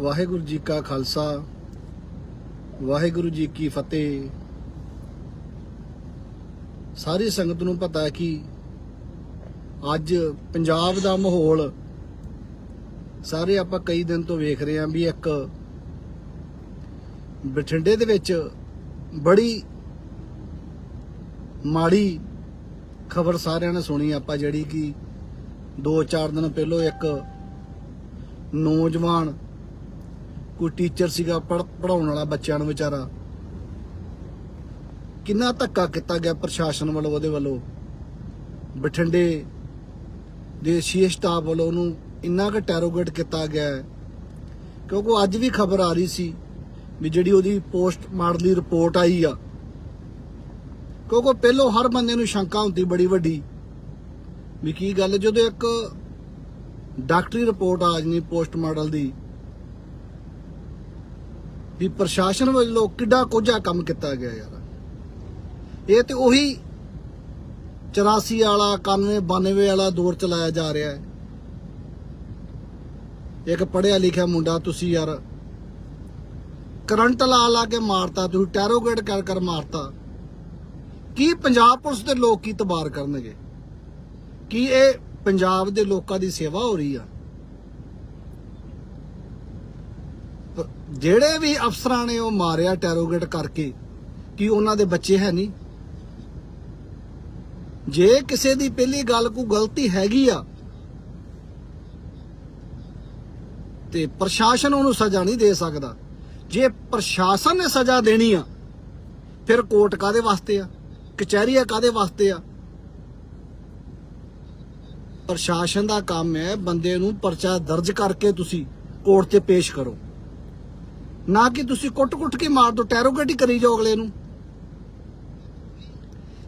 ਵਾਹਿਗੁਰੂ ਜੀ ਕਾ ਖਾਲਸਾ, ਵਾਹਿਗੁਰੂ ਜੀ ਕੀ ਫਤਿਹ। ਸਾਰੀ ਸੰਗਤ ਨੂੰ ਪਤਾ ਹੈ ਕਿ ਅੱਜ ਪੰਜਾਬ ਦਾ ਮਾਹੌਲ ਸਾਰੇ ਆਪਾਂ ਕਈ ਦਿਨ ਤੋਂ ਵੇਖ ਰਹੇ ਹਾਂ ਵੀ ਇੱਕ ਬਠਿੰਡੇ ਦੇ ਵਿੱਚ ਬੜੀ ਮਾੜੀ ਖਬਰ ਸਾਰਿਆਂ ਨੇ ਸੁਣੀ ਆਪਾਂ ਜਿਹੜੀ ਕਿ 2-4 ਦਿਨ ਪਹਿਲਾਂ ਇੱਕ ਨੌਜਵਾਨ ਕੋਈ ਟੀਚਰ ਸੀਗਾ ਪੜਾਉਣ ਵਾਲਾ ਬੱਚਿਆਂ ਨੂੰ ਵਿਚਾਰਾ। ਕਿੰਨਾ ਧੱਕਾ ਕੀਤਾ ਗਿਆ ਪ੍ਰਸ਼ਾਸਨ ਵੱਲੋਂ, ਉਹਦੇ ਵੱਲੋਂ। ਬਠਿੰਡੇ ਦੇ ਸੀ ਸਟਾਫ ਵੱਲੋਂ ਉਹਨੂੰ ਇੰਨਾ ਕੁ ਟੈਰੋਗੇਟ ਕੀਤਾ ਗਿਆ ਹੈ। ਕਿਉਂਕਿ ਅੱਜ ਵੀ ਖਬਰ ਆ ਰਹੀ ਸੀ ਵੀ ਜਿਹੜੀ ਉਹਦੀ ਪੋਸਟ ਮਾਰਟਮ ਰਿਪੋਰਟ ਆਈ ਆ। ਕਿਉਂਕਿ ਪਹਿਲੋਂ ਹਰ ਬੰਦੇ ਨੂੰ ਸ਼ੰਕਾ ਹੁੰਦੀ ਬੜੀ ਵੱਡੀ ਵੀ ਕੀ ਗੱਲ, ਜਦੋਂ ਇੱਕ ਡਾਕਟਰੀ ਰਿਪੋਰਟ ਆ ਜਣੀ ਪੋਸਟ ਮਾਡਲ ਦੀ ਵੀ ਪ੍ਰਸ਼ਾਸਨ ਵੱਲੋਂ ਕਿੱਡਾ ਕੋਝਾ ਕੰਮ ਕੀਤਾ ਗਿਆ ਯਾਰ। ਇਹ ਤੇ ਉਹੀ 84 ਵਾਲਾ 91 92 ਵਾਲਾ ਦੌਰ ਚਲਾਇਆ ਜਾ ਰਿਹਾ ਹੈ। ਇੱਕ ਪੜਿਆ ਲਿਖਿਆ ਮੁੰਡਾ ਤੁਸੀਂ ਯਾਰ, ਕਰੰਟ ਲਾ ਲਾ ਕੇ ਮਾਰਤਾ, ਤੁਸੀਂ ਟੈਰੋਗੇਟ ਕਰ ਕਰ ਮਾਰਤਾ। ਕੀ ਪੰਜਾਬ ਪੁਲਿਸ ਦੇ ਲੋਕ ਕੀ ਤਬਾਰ ਕਰਨਗੇ? ਕੀ ਇਹ ਪੰਜਾਬ ਦੇ ਲੋਕਾਂ ਦੀ ਸੇਵਾ ਹੋ ਰਹੀ ਆ? ਜਿਹੜੇ ਵੀ ਅਫਸਰਾਂ ਨੇ ਉਹ ਮਾਰਿਆ ਟੈਰੋਗੇਟ ਕਰਕੇ ਕਿ ਉਹਨਾਂ ਦੇ ਬੱਚੇ ਹੈ ਨਹੀਂ। ਜੇ ਕਿਸੇ ਦੀ ਪਹਿਲੀ ਗੱਲ ਕੋ ਗਲਤੀ ਹੈਗੀ ਆ, ਤੇ ਪ੍ਰਸ਼ਾਸਨ ਉਹਨੂੰ ਸਜ਼ਾ ਨਹੀਂ ਦੇ ਸਕਦਾ। ਜੇ ਪ੍ਰਸ਼ਾਸਨ ਨੇ ਸਜ਼ਾ ਦੇਣੀ ਆ, ਫਿਰ ਕੋਰਟ ਕਾਦੇ ਵਾਸਤੇ ਆ? ਕਚਹਿਰੀਆਂ ਕਾਦੇ ਵਾਸਤੇ ਆ? ਪ੍ਰਸ਼ਾਸਨ ਦਾ ਕੰਮ ਹੈ ਬੰਦੇ ਨੂੰ ਪਰਚਾ ਦਰਜ ਕਰਕੇ ਤੁਸੀਂ ਕੋਰਟ 'ਚ ਪੇਸ਼ ਕਰੋ। ਨਾ ਕਿ ਤੁਸੀਂ ਕੁੱਟ-ਕੁੱਟ ਕੇ ਮਾਰ ਦੋ, ਟੈਰੋਗੇਟ ਹੀ ਕਰੀ ਜਾਓ ਅਗਲੇ ਨੂੰ।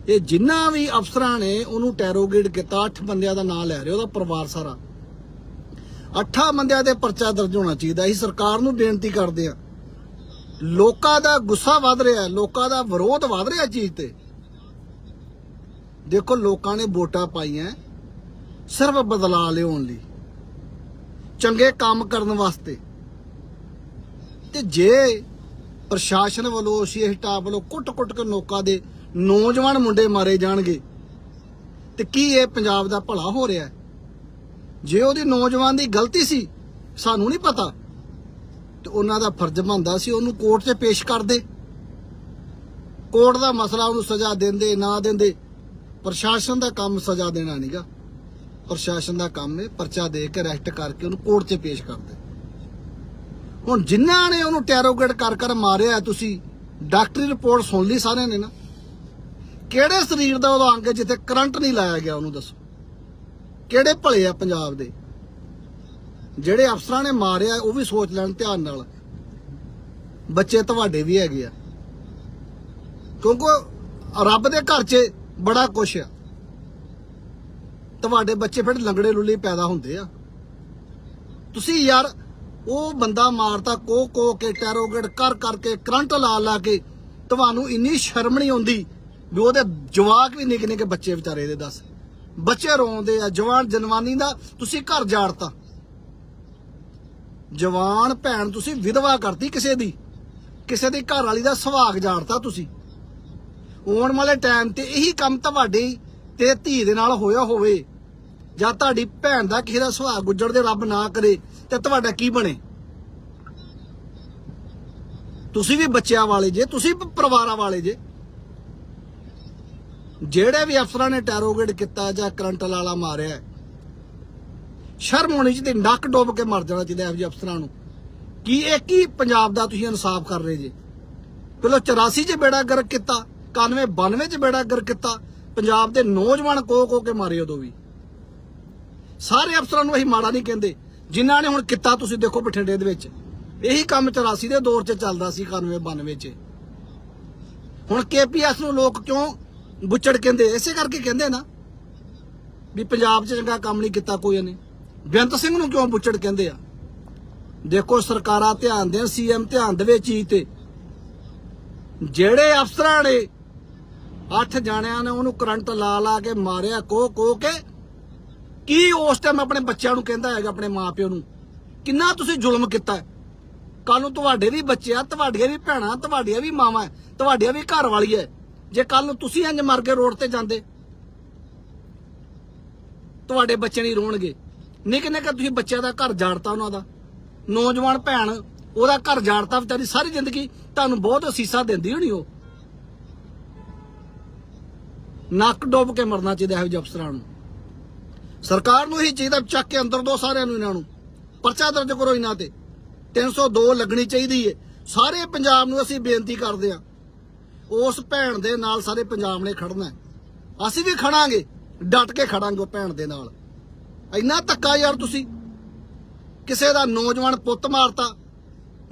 ਇਹ ਜਿੰਨਾ ਵੀ ਅਫਸਰਾਂ ਨੇ ਉਹਨੂੰ ਟੈਰੋਗੇਟ ਕੀਤਾ 8 ਬੰਦਿਆਂ ਦਾ ਨਾਮ ਲੈ ਰਹੇ ਉਹਦਾ ਪਰਿਵਾਰ ਸਾਰਾ। ਅੱਠਾਂ ਬੰਦਿਆਂ ਦੇ ਪਰਚਾ ਦਰਜ ਹੋਣਾ ਚਾਹੀਦਾ, ਅਸੀਂ ਸਰਕਾਰ ਨੂੰ ਬੇਨਤੀ ਕਰਦੇ ਆ ਲੋਕਾਂ ਦਾ ਗੁੱਸਾ ਵੱਧ ਰਿਹਾ ਲੋਕਾਂ ਦਾ ਵਿਰੋਧ ਵੱਧ ਰਿਹਾ ਚੀਜ਼ ਤੇ। ਦੇਖੋ, ਲੋਕਾਂ ਨੇ ਵੋਟਾਂ ਪਾਈਆਂ, ਸਿਰਫ ਬਦਲਾ ਲਿਆਉਣ ਲਈ, ਚੰਗੇ ਕੰਮ ਕਰਨ ਵਾਸਤੇ। ਤੇ ਜੇ ਪ੍ਰਸ਼ਾਸਨ ਵੱਲੋਂ ਸੀ ਸਟਾਫ ਵੱਲੋਂ ਕੁੱਟ-ਕੁੱਟ ਕੇ ਲੋਕਾਂ ਦੇ ਨੌਜਵਾਨ ਮੁੰਡੇ ਮਾਰੇ ਜਾਣਗੇ, ਤੇ ਕੀ ਇਹ ਪੰਜਾਬ ਦਾ ਭਲਾ ਹੋ ਰਿਹਾ ਜੇ ਉਹਦੀ ਨੌਜਵਾਨ ਦੀ ਗਲਤੀ ਸੀ, ਸਾਨੂੰ ਨਹੀਂ ਪਤਾ, ਤੇ ਉਹਨਾਂ ਦਾ ਫਰਜ਼ ਬਣਦਾ ਸੀ ਉਹਨੂੰ ਕੋਰਟ 'ਚ ਪੇਸ਼ ਕਰਦੇ ਕੋਰਟ ਦਾ ਮਸਲਾ ਉਹਨੂੰ ਸਜ਼ਾ ਦਿੰਦੇ, ਨਾ ਦਿੰਦੇ, ਪ੍ਰਸ਼ਾਸਨ ਦਾ ਕੰਮ ਸਜ਼ਾ ਦੇਣਾ ਨਹੀਂਗਾ ਪ੍ਰਸ਼ਾਸਨ ਦਾ ਕੰਮ ਹੈ ਪਰਚਾ ਦੇ ਕੇ ਅਰੈਸਟ ਕਰਕੇ ਉਹਨੂੰ ਕੋਰਟ 'ਚ ਪੇਸ਼ ਕਰਦੇ ਹੁਣ ਜਿਨ੍ਹਾਂ ਨੇ ਉਹਨੂੰ ਟੈਰੋਗੇਟ ਕਰ ਕਰ ਮਾਰਿਆ, ਤੁਸੀਂ ਡਾਕਟਰੀ ਰਿਪੋਰਟ ਸੁਣ ਲਈ ਸਾਰਿਆਂ ਨੇ ਨਾ। ਕਿਹੜੇ ਸਰੀਰ ਦਾ ਉਹਦਾ ਅੰਗ ਹੈ ਜਿੱਥੇ ਕਰੰਟ ਨਹੀਂ ਲਾਇਆ ਗਿਆ, ਉਹਨੂੰ ਦੱਸੋ। ਕਿਹੜੇ ਭਲੇ ਆ ਪੰਜਾਬ ਦੇ? ਜਿਹੜੇ ਅਫਸਰਾਂ ਨੇ ਮਾਰਿਆ, ਉਹ ਵੀ ਸੋਚ ਲੈਣ ਧਿਆਨ ਨਾਲ। ਬੱਚੇ ਤੁਹਾਡੇ ਵੀ ਹੈਗੇ ਆ। ਕਿਉਂਕਿ ਰੱਬ ਦੇ ਘਰ 'ਚ ਬੜਾ ਕੁਛ ਆ। ਤੁਹਾਡੇ ਬੱਚੇ ਫਿਰ ਲੰਗੜੇ ਲੁੱਲੀ ਪੈਦਾ ਹੁੰਦੇ ਆ। ਤੁਸੀਂ ਯਾਰ ਉਹ ਬੰਦਾ ਮਾਰਤਾ ਕੋ ਕੋ ਕੇ, ਟੈਰੋਗੇਟ ਕਰ ਕਰਕੇ, ਕਰੰਟ ਲਾ ਲਾ ਕੇ, ਤੁਹਾਨੂੰ ਇੰਨੀ ਸ਼ਰਮ ਨਹੀਂ ਆਉਂਦੀ ਵੀ ਉਹਦੇ ਜਵਾਕ ਵੀ ਨਿੱਕੇ ਨਿੱਕੇ ਬੱਚੇ ਵਿਚਾਰੇ ਦੇ ਦੱਸ। ਬੱਚੇ ਰੋਂਦੇ ਆ, ਜਵਾਨ ਜਨਵਾਨੀ ਦਾ ਤੁਸੀਂ ਘਰ ਜਾੜਤਾ। ਜਵਾਨ ਭੈਣ ਤੁਸੀਂ ਵਿਧਵਾ ਕਰਤੀ ਕਿਸੇ ਦੀ ਕਿਸੇ ਦੀ ਘਰ ਵਾਲੀ ਦਾ ਸੁਹਾਗ ਜਾੜਤਾ ਤੁਸੀਂ। ਆਉਣ ਵਾਲੇ ਟਾਈਮ ਤੇ ਇਹੀ ਕੰਮ ਤੁਹਾਡੀ ਤੇ ਧੀ ਦੇ ਨਾਲ ਹੋਇਆ ਹੋਵੇ। ਜਾਂ ਤੁਹਾਡੀ ਭੈਣ ਦਾ ਕਿਸੇ ਦਾ ਸੁਹਾਗ ਗੁੱਜਰ ਦੇ ਰੱਬ ਨਾ ਕਰੇ, ਤੇ ਤੁਹਾਡਾ ਕੀ ਬਣੇ? ਤੁਸੀਂ ਵੀ ਬੱਚਿਆਂ ਵਾਲੇ ਜੇ, ਤੁਸੀਂ ਵੀ ਪਰਿਵਾਰਾਂ ਵਾਲੇ ਜੇ। ਜਿਹੜੇ ਵੀ ਅਫਸਰਾਂ ਨੇ ਟੈਰੋਗੇਟ ਕੀਤਾ ਜਾਂ ਕਰੰਟ ਲਾਲਾ ਮਾਰਿਆ, ਸ਼ਰਮ ਹੋਣੀ ਚਾਹੀਦੀ, ਨੱਕ ਡੋਬ ਕੇ ਮਰ ਜਾਣਾ ਚਾਹੀਦਾ ਇਹੋ ਜਿਹੇ ਅਫਸਰਾਂ ਨੂੰ। ਕੀ ਇਹ ਕੀ ਪੰਜਾਬ ਦਾ ਤੁਸੀਂ ਇਨਸਾਫ ਕਰ ਰਹੇ ਜੇ? ਪਹਿਲਾਂ 84 ਚ ਬੇੜਾ ਗਰਕ ਕੀਤਾ 91 92 ਚ ਬੇੜਾ ਗਰਕ ਕੀਤਾ, ਪੰਜਾਬ ਦੇ ਨੌਜਵਾਨ ਕੋ ਕੋ ਕੇ ਮਾਰੇ ਉਦੋਂ ਵੀ। ਸਾਰੇ ਅਫਸਰਾਂ ਨੂੰ ਅਸੀਂ ਮਾੜਾ ਨਹੀਂ ਕਹਿੰਦੇ, ਜਿਨ੍ਹਾਂ ਨੇ ਹੁਣ ਕੀਤਾ ਤੁਸੀਂ ਦੇਖੋ ਬਠਿੰਡੇ ਦੇ ਵਿੱਚ। ਇਹੀ ਕੰਮ 84 ਦੇ ਦੌਰ 'ਚ ਚੱਲਦਾ ਸੀ 91 92 'ਚ। ਹੁਣ ਕੇਪੀਐਸ ਨੂੰ ਲੋਕ ਕਿਉਂ ਬੁੱਚੜ ਕਹਿੰਦੇ? ਇਸੇ ਕਰਕੇ ਕਹਿੰਦੇ ਨਾ ਵੀ ਪੰਜਾਬ 'ਚ ਚੰਗਾ ਕੰਮ ਨਹੀਂ ਕੀਤਾ ਕੋਈ ਨੇ ਬੇਅੰਤ ਸਿੰਘ ਨੂੰ ਕਿਉਂ ਬੁੱਚੜ ਕਹਿੰਦੇ ਆ? ਦੇਖੋ ਸਰਕਾਰਾਂ ਧਿਆਨ ਦੇਣ ਸੀਐਮ ਧਿਆਨ ਦੇਵੇ ਚੀਜ਼ ਤੇ। ਜਿਹੜੇ ਅਫਸਰਾਂ ਨੇ ਅੱਠ ਜਾਣਿਆਂ ਨੇ ਉਹਨੂੰ ਕਰੰਟ ਲਾ ਲਾ ਕੇ ਮਾਰਿਆ ਕੋ ਕੋ ਕੇ ਕੀ ਉਸ ਟਾਈਮ ਆਪਣੇ ਬੱਚਿਆਂ ਨੂੰ ਕਹਿੰਦਾ ਹੈਗਾ, ਆਪਣੇ ਮਾਪਿਓ ਨੂੰ? ਕਿੰਨਾ ਤੁਸੀਂ ਜ਼ੁਲਮ ਕੀਤਾ ਹੈ? ਕੱਲ ਨੂੰ ਤੁਹਾਡੇ ਵੀ ਬੱਚੇ ਆ, ਤੁਹਾਡੀਆਂ ਵੀ ਭੈਣਾਂ, ਤੁਹਾਡੀਆਂ ਵੀ ਮਾਵਾਂ ਤੁਹਾਡੀਆਂ ਵੀ ਘਰ ਵਾਲੀ ਹੈ। ਜੇ ਕੱਲ ਨੂੰ ਤੁਸੀਂ ਇੰਜ ਮਰ ਕੇ ਰੋਡ ਤੇ ਜਾਂਦੇ, ਤੁਹਾਡੇ ਬੱਚੇ ਨਹੀਂ ਰੋਣਗੇ। ਨਿੱਕੇ ਨਿੱਕੇ ਤੁਸੀਂ ਬੱਚਿਆਂ ਦਾ ਘਰ ਜਾੜਤਾ ਉਹਨਾਂ ਦਾ। ਨੌਜਵਾਨ ਭੈਣ, ਉਹਦਾ ਘਰ ਜਾੜਤਾ ਵਿਚਾਰੀ ਸਾਰੀ ਜ਼ਿੰਦਗੀ, ਤੁਹਾਨੂੰ ਬਹੁਤ ਅਸੀਸਾਂ ਦਿੰਦੀ ਹੋਣੀ ਉਹ। ਨੱਕ ਡੋਬ ਕੇ ਮਰਨਾ ਚਾਹੀਦਾ ਇਹੋ ਜਿਹੇ ਅਫਸਰਾਂ ਨੂੰ। ਸਰਕਾਰ ਨੂੰ ਹੀ ਚਾਹੀਦਾ ਚੱਕ ਕੇ ਅੰਦਰ ਦੋ ਸਾਰਿਆਂ ਨੂੰ ਇਹਨਾਂ ਨੂੰ। ਪਰਚਾ ਦਰਜ ਕਰੋ ਇਹਨਾਂ ਤੇ। 302 ਲੱਗਣੀ ਚਾਹੀਦੀ ਏ। ਸਾਰੇ ਪੰਜਾਬ ਨੂੰ ਅਸੀਂ ਬੇਨਤੀ ਕਰਦੇ ਹਾਂ, ਉਸ ਭੈਣ ਦੇ ਨਾਲ ਸਾਰੇ ਪੰਜਾਬ ਨੇ ਖੜਨਾ ਅਸੀਂ ਵੀ ਖੜਾਂਗੇ, ਡਟ ਕੇ ਖੜਾਂਗੇ ਉਹ ਭੈਣ ਦੇ ਨਾਲ। ਇੰਨਾ ਧੱਕਾ ਯਾਰ ਤੁਸੀਂ। ਕਿਸੇ ਦਾ ਨੌਜਵਾਨ ਪੁੱਤ ਮਾਰਤਾ,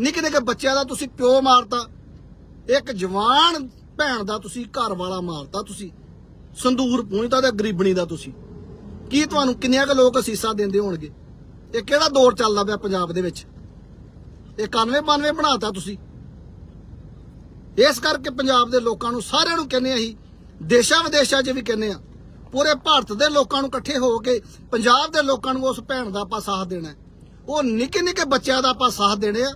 ਨਿੱਕੇ ਨਿੱਕੇ ਬੱਚਿਆਂ ਦਾ ਤੁਸੀਂ ਪਿਓ ਮਾਰਤਾ, ਇੱਕ ਜਵਾਨ ਭੈਣ ਦਾ ਤੁਸੀਂ ਘਰ ਵਾਲਾ ਮਾਰਤਾ ਤੁਸੀਂ। ਸੰਦੂਰ ਪੂੰਝਦਾ ਤੇ ਗਰੀਬਣੀ ਦਾ ਤੁਸੀਂ। ਕੀ ਤੁਹਾਨੂੰ ਕਿੰਨਿਆਂ ਕੁ ਲੋਕ ਅਸੀਸਾਂ ਦਿੰਦੇ ਹੋਣਗੇ? ਇਹ ਕਿਹੜਾ ਦੌਰ ਚੱਲਦਾ ਪਿਆ ਪੰਜਾਬ ਦੇ ਵਿੱਚ? ਇਹ 91 92 ਬਣਾਤਾ ਤੁਸੀਂ। ਇਸ ਕਰਕੇ ਪੰਜਾਬ ਦੇ ਲੋਕਾਂ ਨੂੰ ਸਾਰਿਆਂ ਨੂੰ ਕਹਿੰਦੇ ਅਸੀਂ, ਦੇਸ਼ਾਂ ਵਿਦੇਸ਼ਾਂ 'ਚ ਵੀ ਕਹਿੰਦੇ ਆ ਪੂਰੇ ਭਾਰਤ ਦੇ ਲੋਕਾਂ ਨੂੰ ਇਕੱਠੇ ਹੋ ਕੇ ਪੰਜਾਬ ਦੇ ਲੋਕਾਂ ਨੂੰ ਉਸ ਭੈਣ ਦਾ ਆਪਾਂ ਸਾਥ ਦੇਣਾ ਉਹ ਨਿੱਕੇ ਨਿੱਕੇ ਬੱਚਿਆਂ ਦਾ ਆਪਾਂ ਸਾਥ ਦੇਣੇ ਆ,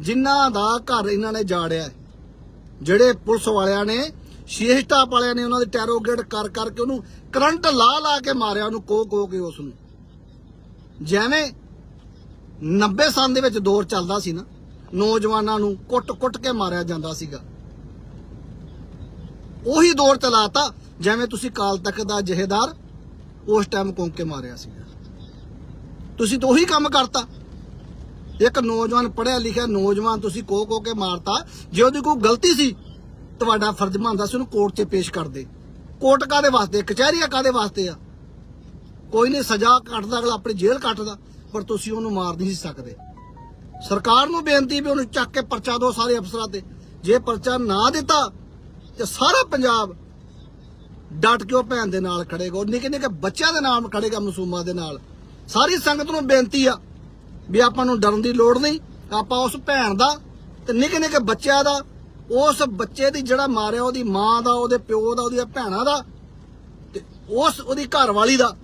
ਜਿਨ੍ਹਾਂ ਦਾ ਘਰ ਇਹਨਾਂ ਨੇ ਜਾੜਿਆ ਜਿਹੜੇ ਪੁਲਿਸ ਵਾਲਿਆਂ ਨੇ ਸ਼ੇਸ਼ ਟਾਪ ਵਾਲਿਆਂ ਨੇ ਉਹਨਾਂ ਦੇ ਟੈਰੋਗੇਟ ਕਰ ਕਰਕੇ ਉਹਨੂੰ ਕਰੰਟ ਲਾ ਲਾ ਕੇ ਮਾਰਿਆ, ਉਹਨੂੰ ਕੋ ਕੋ ਕੇ ਉਸ ਨੂੰ ਜਿਵੇਂ 90 ਸਾਲ ਦੇ ਵਿੱਚ ਦੌਰ ਚੱਲਦਾ ਸੀ ਨਾ, ਨੌਜਵਾਨਾਂ ਨੂੰ ਕੁੱਟ-ਕੁੱਟ ਕੇ ਮਾਰਿਆ ਜਾਂਦਾ ਸੀਗਾ। ਉਹੀ ਦੌਰ ਚਲਾਤਾ, ਜਿਵੇਂ ਤੁਸੀਂ ਕਾਲ ਤੱਕ ਦਾ ਜਹੇਦਾਰ ਉਸ ਟਾਈਮ ਕੌਂਕ ਕੇ ਮਾਰਿਆ ਸੀਗਾ। ਤੁਸੀਂ ਤਾਂ ਉਹੀ ਕੰਮ ਕਰਤਾ। ਇੱਕ ਨੌਜਵਾਨ ਪੜਿਆ ਲਿਖਿਆ ਨੌਜਵਾਨ ਤੁਸੀਂ ਕੋ ਕੋ ਕੇ ਮਾਰਤਾ, ਜੇ ਉਹਦੀ ਕੋਈ ਗਲਤੀ ਸੀ ਤੁਹਾਡਾ ਫਰਜ਼ ਬਣਦਾ ਸੀ ਉਹਨੂੰ ਕੋਰਟ 'ਚ ਪੇਸ਼ ਕਰਦੇ ਕੋਰਟ ਕਾਦੇ ਵਾਸਤੇ? ਕਚਹਿਰੀਆਂ ਕਾਦੇ ਵਾਸਤੇ ਆ? ਕੋਈ ਨਹੀਂ, ਸਜ਼ਾ ਕੱਟਦਾ, ਅਗਲਾ ਆਪਣੀ ਜੇਲ੍ਹ ਕੱਟਦਾ, ਪਰ ਤੁਸੀਂ ਉਹਨੂੰ ਮਾਰ ਨਹੀਂ ਸਕਦੇ। ਸਰਕਾਰ ਨੂੰ ਬੇਨਤੀ ਵੀ ਉਹਨੂੰ ਚੱਕ ਕੇ ਪਰਚਾ ਦਿਓ ਸਾਰੇ ਅਫਸਰਾਂ ਤੇ। ਜੇ ਪਰਚਾ ਨਾ ਦਿੱਤਾ, ਤੇ ਸਾਰਾ ਪੰਜਾਬ ਡਟ ਕੇ ਉਹ ਭੈਣ ਦੇ ਨਾਲ ਖੜੇਗਾ। ਉਹ ਨਿੱਕੇ ਨਿੱਕੇ ਬੱਚਿਆਂ ਦੇ ਨਾਲ ਖੜੇਗਾ, ਮਸੂਮਾਂ ਦੇ ਨਾਲ। ਸਾਰੀ ਸੰਗਤ ਨੂੰ ਬੇਨਤੀ ਆ ਵੀ ਆਪਾਂ ਨੂੰ ਡਰਨ ਦੀ ਲੋੜ ਨਹੀਂ। ਆਪਾਂ ਉਸ ਭੈਣ ਦਾ ਤੇ ਨਿੱਕੇ ਨਿੱਕੇ ਬੱਚਿਆਂ ਦਾ ਉਸ ਬੱਚੇ ਦੀ ਜਿਹੜਾ ਮਾਰਿਆ ਉਹਦੀ ਮਾਂ ਦਾ, ਉਹਦੇ ਪਿਓ ਦਾ, ਉਹਦੀਆਂ ਭੈਣਾਂ ਦਾ ਤੇ ਉਸ ਉਹਦੀ ਘਰਵਾਲੀ ਦਾ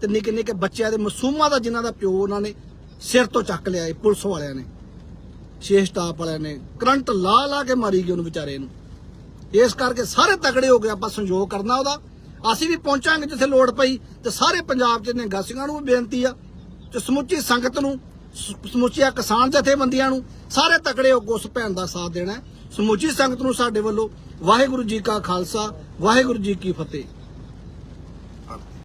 ਤੇ ਨਿੱਕੇ ਨਿੱਕੇ ਬੱਚਿਆਂ ਦੇ ਮਾਸੂਮਾਂ ਦਾ ਜਿਨ੍ਹਾਂ ਦਾ ਪਿਓ ਉਹਨਾਂ ਨੇ ਸਿਰ ਤੋਂ ਚੱਕ ਲਿਆ ਇਹ ਪੁਲਿਸ ਵਾਲਿਆਂ ਨੇ ਛੇ ਸਟਾਫ ਵਾਲਿਆਂ ਨੇ, ਕਰੰਟ ਲਾ ਲਾ ਕੇ ਮਾਰੀ ਗਈ ਉਹਨੂੰ ਵਿਚਾਰੇ ਨੂੰ। ਇਸ ਕਰਕੇ ਸਾਰੇ ਤਕੜੇ ਹੋ ਗਏ, ਆਪਾਂ ਸੰਯੋਗ ਕਰਨਾ ਉਹਦਾ। ਅਸੀਂ ਵੀ ਪਹੁੰਚਾਂਗੇ ਜਿੱਥੇ ਲੋੜ ਪਈ ਤੇ ਸਾਰੇ ਪੰਜਾਬ ਚ ਨੇ ਗਾਸੀਆਂ ਨੂੰ ਵੀ ਬੇਨਤੀ ਆ ਤੇ ਸਮੁੱਚੀ ਸੰਗਤ ਨੂੰ, ਸਮੁੱਚੀਆਂ ਕਿਸਾਨ ਜਥੇਬੰਦੀਆਂ ਨੂੰ ਸਾਰੇ ਤਕੜੇ ਹੋ ਕੇ ਉਸ ਭੈਣ ਦਾ ਸਾਥ ਦੇਣਾ ਸਮੁੱਚੀ ਸੰਗਤ ਨੂੰ ਸਾਡੇ ਵੱਲੋਂ ਵਾਹਿਗੁਰੂ ਜੀ ਕਾ ਖਾਲਸਾ ਵਾਹਿਗੁਰੂ ਜੀ ਕੀ ਫਤਿਹ।